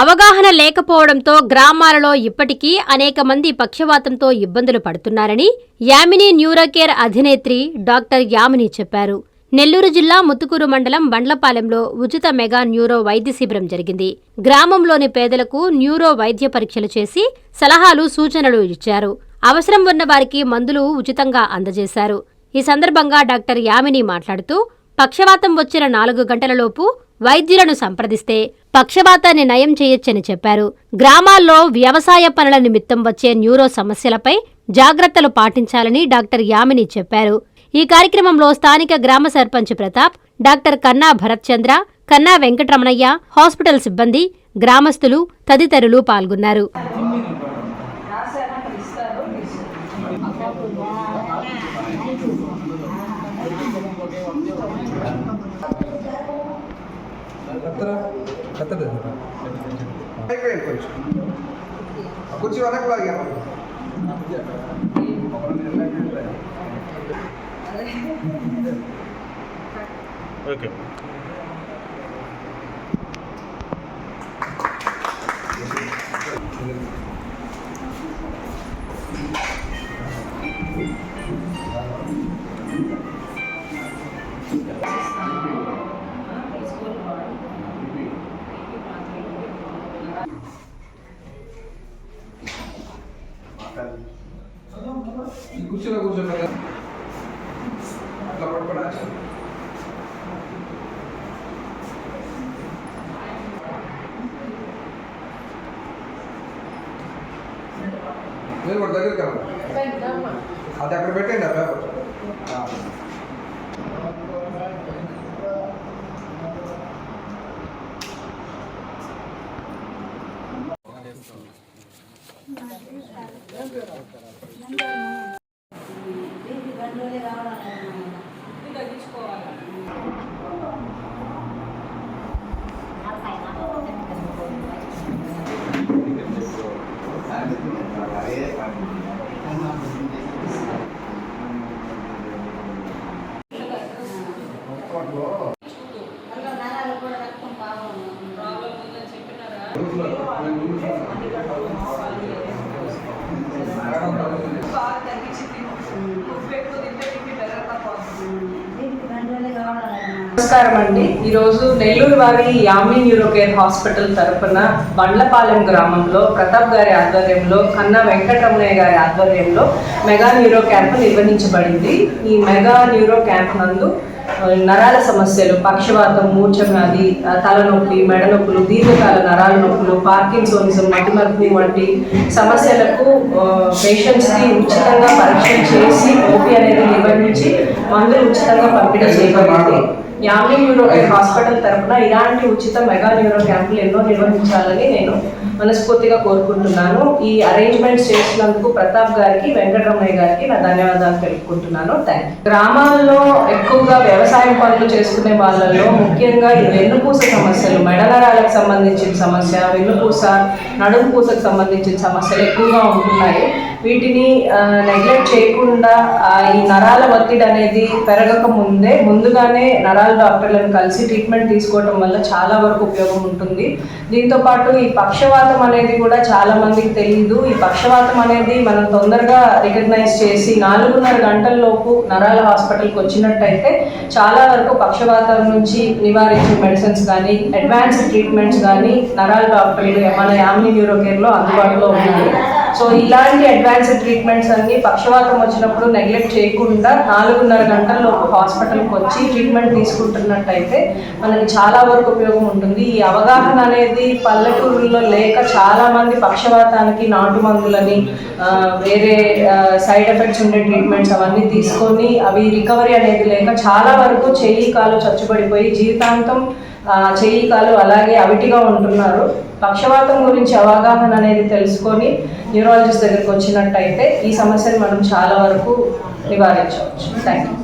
అవగాహన లేకపోవడంతో గ్రామాలలో ఇప్పటికీ అనేక మంది పక్షవాతంతో ఇబ్బందులు పడుతున్నారని యామిని న్యూరోకేర్ అధినేత్రి డాక్టర్ యామిని చెప్పారు. నెల్లూరు జిల్లా ముత్తుకూరు మండలం బండ్లపాలెంలో ఉచిత మెగా న్యూరో వైద్య శిబిరం జరిగింది. గ్రామంలోని పేదలకు న్యూరో వైద్య పరీక్షలు చేసి సలహాలు సూచనలు ఇచ్చారు. అవసరం ఉన్న వారికి మందులు ఉచితంగా అందజేశారు. ఈ సందర్భంగా డాక్టర్ యామిని మాట్లాడుతూ పక్షవాతం వచ్చిన నాలుగు గంటలలోపు వైద్యులను సంప్రదిస్తే పక్షపాతాన్ని నయం చేయొచ్చని చెప్పారు. గ్రామాల్లో వ్యవసాయ పనుల నిమిత్తం వచ్చే న్యూరో సమస్యలపై జాగ్రత్తలు పాటించాలని డాక్టర్ యామిని చెప్పారు. ఈ కార్యక్రమంలో స్థానిక గ్రామ సర్పంచ్ ప్రతాప్ డాక్టర్ కన్నా భరత్చంద్ర కన్నా వెంకటరమణయ్య హాస్పిటల్ సిబ్బంది గ్రామస్తులు తదితరులు పాల్గొన్నారు. ಹತ್ತದ ಕುರ್ಚಿ ಒಣಗಲಾಗಿ ಓಕೆ దగ్గరికి వెళ్ళండి అది అక్కడ పెట్టండి ఆ పేపర్ నమస్కారం అండి. ఈరోజు నెల్లూరు వారి యామి న్యూరోకేర్ హాస్పిటల్ తరపున బండ్లపాలెం గ్రామంలో ప్రతాప్ గారి ఆధ్వర్యంలో కన్నా వెంకటరమణయ్య గారి ఆధ్వర్యంలో మెగా న్యూరో క్యాంప్ నిర్వహించబడింది. ఈ మెగా న్యూరో క్యాంప్ నందు నరాల సమస్యలు పక్షవాతం మూర్ఛవ్యాధి తలనొప్పి మెడ నొప్పులు దీర్ఘకాల నరాల నొప్పులు పార్కిన్సోనిజం మతిమరుపు వంటి సమస్యలకు పేషెంట్స్కి ఉచితంగా పరీక్షలు చేసి ఓపీ అనేది నిర్వహించి మందులు ఉచితంగా పంపిణీ చేయబడింది. యామ్లీ న్యూరో హాస్పిటల్ తరపున ఇలాంటి ఉచిత మెగా న్యూరో క్యాంపులు ఎన్నో నిర్వహించాలని నేను మనస్ఫూర్తిగా కోరుకుంటున్నాను. ఈ అరేంజ్మెంట్స్ చేసినందుకు ప్రతాప్ గారికి వెంకటరమయ్య గారికి నా ధన్యవాదాలు తెలుపుకుంటున్నాను. థ్యాంక్ గ్రామాల్లో ఎక్కువగా వ్యవసాయం పనులు చేసుకునే వాళ్ళలో ముఖ్యంగా ఈ వెన్నుపూస సమస్యలు మెడనరాలకు సంబంధించిన సమస్య వెన్నుపూస నడుము పూసకు సంబంధించిన సమస్యలు ఎక్కువగా ఉంటున్నాయి. వీటిని నెగ్లెక్ట్ చేయకుండా ఈ నరాల ఒత్తిడి అనేది పెరగక ముందే ముందుగానే నరాల డాక్టర్లను కలిసి ట్రీట్మెంట్ తీసుకోవడం వల్ల చాలా వరకు ఉపయోగం ఉంటుంది. దీంతో పాటు ఈ పక్షవాతం అనేది కూడా చాలా మందికి తెలియదు ఈ పక్షవాతం అనేది మనం తొందరగా రికగ్నైజ్ చేసి నాలుగున్నర గంటల్లోపు నరాల హాస్పిటల్కి వచ్చినట్టయితే చాలా వరకు పక్షవాతం నుంచి నివారించే మెడిసిన్స్ కానీ అడ్వాన్స్డ్ ట్రీట్మెంట్స్ కానీ నరాల డాక్టర్లు మన యామిని న్యూరో కేర్లో అందుబాటులో ఉన్నాయి. సో ఇలాంటి అడ్వాన్స్డ్ ట్రీట్మెంట్స్ అన్ని పక్షవాతం వచ్చినప్పుడు నెగ్లెక్ట్ చేయకుండా నాలుగున్నర గంటల్లో హాస్పిటల్కి వచ్చి ట్రీట్మెంట్ తీసుకుంటున్నట్టయితే మనకి చాలా వరకు ఉపయోగం ఉంటుంది. ఈ అవగాహన అనేది పల్లెటూరుల్లో లేక చాలా మంది పక్షవాతానికి నాటు మందులని వేరే సైడ్ ఎఫెక్ట్స్ ఉండే ట్రీట్మెంట్స్ అవన్నీ తీసుకొని అవి రికవరీ అనేది లేక చాలా వరకు చెయ్యి కాలు చచ్చుబడిపోయి జీవితాంతం చెయ్యి కాలు అలాగే అవిటిగా ఉంటున్నారు. పక్షవాతం గురించి అవగాహన అనేది తెలుసుకొని న్యూరాలజిస్ట్ దగ్గరికి వచ్చినట్టయితే ఈ సమస్యను మనం చాలా వరకు నివారించవచ్చు. Thank you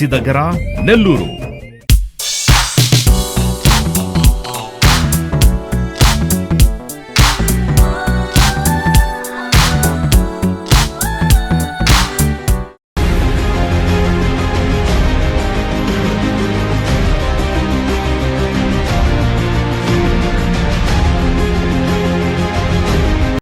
దగ్గర నెల్లూరు.